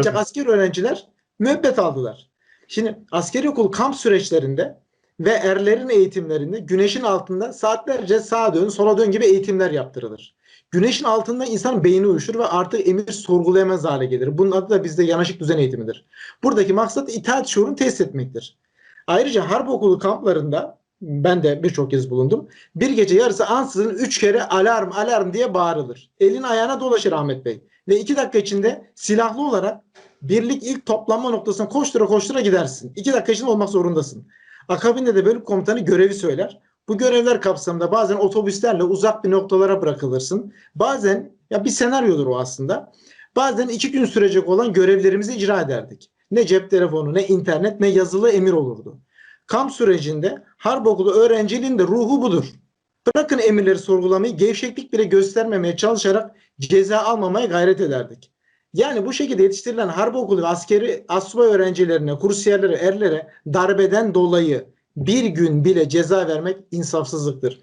Ancak asker öğrenciler müebbet aldılar. Şimdi askeri okul kamp süreçlerinde ve erlerin eğitimlerinde güneşin altında saatlerce sağa dön sola dön gibi eğitimler yaptırılır. Güneşin altında insan beyni uyuşur ve artık emir sorgulayamaz hale gelir. Bunun adı da bizde yanaşık düzen eğitimidir. Buradaki maksat itaat şuurunu test etmektir. Ayrıca harp okulu kamplarında ben de birçok kez bulundum. Bir gece yarısı ansızın üç kere alarm alarm diye bağırılır. Elin ayağına dolaşır Ahmet Bey. Ve iki dakika içinde silahlı olarak birlik ilk toplanma noktasına koştura koştura gidersin. İki dakika içinde olmak zorundasın. Akabinde de bölük komutanı görevi söyler. Bu görevler kapsamında bazen otobüslerle uzak bir noktalara bırakılırsın. Bazen ya bir senaryodur o aslında. Bazen iki gün sürecek olan görevlerimizi icra ederdik. Ne cep telefonu, ne internet, ne yazılı emir olurdu. Kamp sürecinde harp okulu öğrenciliğin de ruhu budur. Bırakın emirleri sorgulamayı, gevşeklik bile göstermemeye çalışarak ceza almamaya gayret ederdik. Yani bu şekilde yetiştirilen harp okulu ve askeri asubay öğrencilerine, kursiyerlere, erlere darbeden dolayı bir gün bile ceza vermek insafsızlıktır.